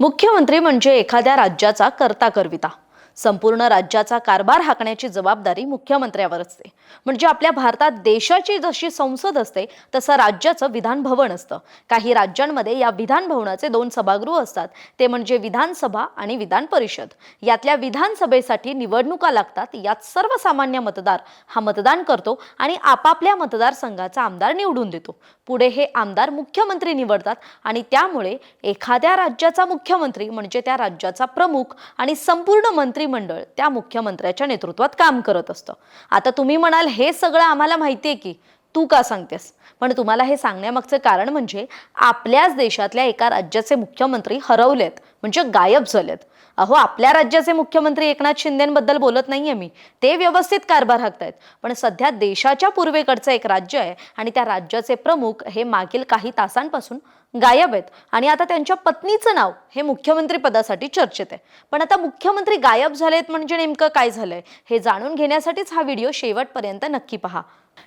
मुख्यमंत्री म्हणजे एखाद्या राज्याचा कर्ता करविता संपूर्ण राज्याचा कारभार हाकण्याची जबाबदारी मुख्यमंत्र्यावर असते. म्हणजे आपल्या भारतात देशाची जशी संसद असते तसं राज्याचं विधान भवन असतं. काही राज्यांमध्ये या विधान भवनाचे दोन सभागृह असतात. ते म्हणजे विधानसभा आणि विधान परिषद यातल्या विधानसभेसाठी निवडणुका लागतात. यात सर्वसामान्य मतदार हा मतदान करतो आणि आपापल्या मतदारसंघाचा आमदार निवडून देतो. पुढे हे आमदार मुख्यमंत्री निवडतात आणि त्यामुळे एखाद्या राज्याचा मुख्यमंत्री म्हणजे त्या राज्याचा प्रमुख आणि संपूर्ण मंत्री मंत्रिमंडळ त्या मुख्यमंत्र्याच्या नेतृत्वात काम करत असतं. आता तुम्ही म्हणाल हे सगळं आम्हाला माहिती आहे की तू का सांगतेस? पण तुम्हाला हे सांगण्यामागचं कारण म्हणजे आपल्याच देशातल्या एका राज्याचे मुख्यमंत्री हरवलेत म्हणजे गायब झालेत. अहो आपल्या राज्याचे मुख्यमंत्री एकनाथ शिंदेबद्दल बोलत नाहीये मी. ते व्यवस्थित कारभार हाकतायत. पण सध्या देशाच्या पूर्वेकडचं एक राज्य आहे आणि त्या राज्याचे प्रमुख हे मागील काही तासांपासून गायब आहेत. आणि आता त्यांच्या पत्नीचं नाव हे मुख्यमंत्री पदासाठी चर्चेत आहे. पण आता मुख्यमंत्री गायब झालेत म्हणजे नेमकं काय झालंय? हे जाणून घेण्यासाठीच हा व्हिडिओ शेवटपर्यंत नक्की पहा.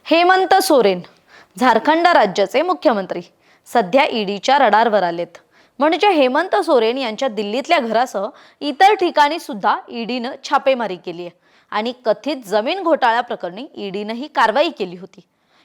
हेमंत सोरेन झारखंड राज्याचे मुख्यमंत्री सध्या ईडीच्या रडारवर आलेत. म्हणजे हेमंत सोरेन यांच्या दिल्लीतल्या घरासह इतर ठिकाणी सुद्धा ईडीनं छापेमारी केली आहे आणि कथित जमीन घोटाळ्या प्रकरणी ईडीनं ही कारवाई केली होती.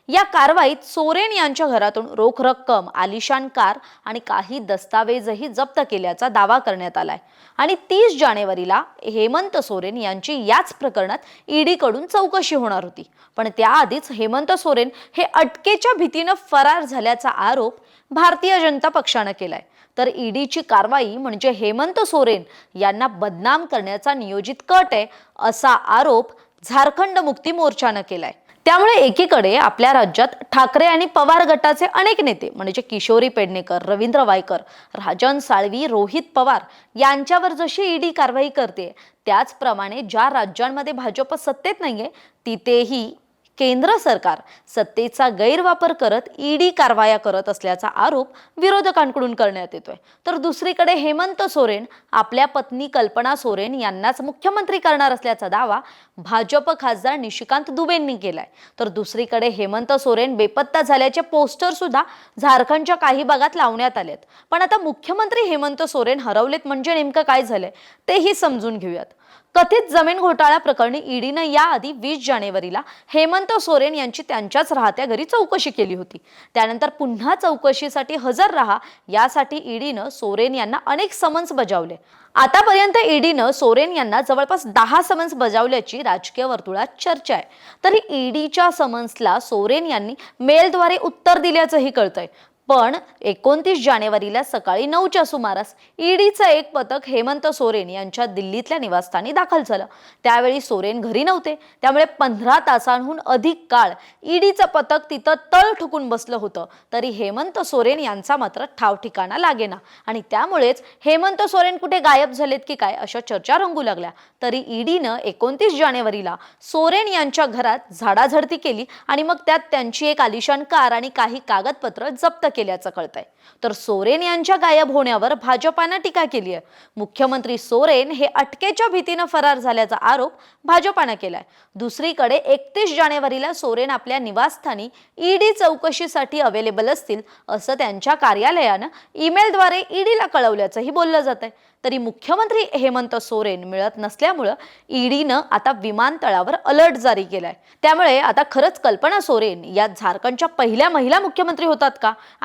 या कारवाईत सोरेन यांच्या घरातून रोख रक्कम आलिशान कार आणि काही दस्तावेजही जप्त केल्याचा दावा करण्यात आलाय. आणि तीस जानेवारीला हेमंत सोरेन यांची याच प्रकरणात ईडीकडून चौकशी होणार होती. पण त्याआधीच हेमंत सोरेन हे अटकेच्या भीतीनं फरार झाल्याचा आरोप भारतीय जनता पक्षानं केलाय. तर ईडीची कारवाई म्हणजे हेमंत सोरेन यांना बदनाम करण्याचा नियोजित कट आहे असा आरोप झारखंड मुक्ती मोर्चानं केलाय. त्यामुळे एकीकडे आपल्या राज्यात ठाकरे आणि पवार गटाचे अनेक नेते म्हणजे किशोरी पेडणेकर रवींद्र वायकर राजन साळवी रोहित पवार यांच्यावर जशी ईडी कारवाई करते त्याचप्रमाणे ज्या राज्यांमध्ये भाजप सत्तेत नाहीये तिथेही केंद्र सरकार सत्तेचा गैरवापर करत ईडी कारवाया करत असल्याचा आरोप विरोधकांकडून करण्यात येतोय. तर दुसरीकडे हेमंत सोरेन आपल्या पत्नी कल्पना सोरेन यांनाच मुख्यमंत्री करणार असल्याचा दावा भाजप खासदार निशिकांत दुबेंनी केलाय. तर दुसरीकडे हेमंत सोरेन बेपत्ता झाल्याचे पोस्टर सुद्धा झारखंडच्या काही भागात लावण्यात आलेत. पण आता मुख्यमंत्री हेमंत सोरेन हरवलेत म्हणजे नेमकं काय झालंय तेही समजून घेऊयात. कथित जमीन घोटाळा प्रकरणी ईडीनं याआधी वीस जानेवारीला हेमंत सोरेन यांची त्यांच्याच राहत्या घरी चौकशी केली होती. त्यानंतर पुन्हा चौकशीसाठी हजर राहा यासाठी ईडीनं सोरेन यांना अनेक समन्स बजावले. आतापर्यंत ईडीनं सोरेन यांना जवळपास दहा समन्स बजावल्याची राजकीय वर्तुळात चर्चा आहे. तरी ईडीच्या समन्सला सोरेन यांनी मेलद्वारे उत्तर दिल्याचंही कळतंय. पण एकोणतीस जानेवारीला सकाळी नऊच्या सुमारास ईडीचं एक पथक हेमंत सोरेन यांच्या दिल्लीतल्या निवासस्थानी दाखल झालं. त्यावेळी सोरेन घरी नव्हते. त्यामुळे पंधरा तासांहून अधिक काळ ईडीचं पथक तिथं तळ ठुकून बसलं होतं. तरी हेमंत सोरेन यांचा मात्र ठाव ठिकाणा लागेना. आणि त्यामुळेच हेमंत सोरेन कुठे गायब झालेत की काय अशा चर्चा रंगू लागल्या. तरी ईडीनं एकोणतीस जानेवारीला सोरेन यांच्या घरात झाडाझडती केली आणि मग त्यात त्यांची एक आलिशान कार आणि काही कागदपत्र जप्त केल्याचं कळतंय. तर सोरेन यांच्या गायब होण्यावर भाजपानं टीका केली आहे. मुख्यमंत्री सोरेन हे अटकेच्या भीतीनं फरार झाल्याचा आरोप भाजपानं केलाय. दुसरीकडे एकतीस जानेवारीला सोरेन आपल्या निवासस्थानी ईडी चौकशीसाठी अवेलेबल असतील असं त्यांच्या कार्यालयानं ईमेलद्वारे ईडीला कळवल्याचंही बोललं जात आहे तरी मुख्यमंत्री हेमंत सोरेन मिळत नसल्यामुळं ईडीनं आता विमानतळावर अलर्ट जारी केलाय. त्यामुळे आता खरंच कल्पना सोरेन या झारखंडच्या पहिल्या महिला मुख्यमंत्री होतात का?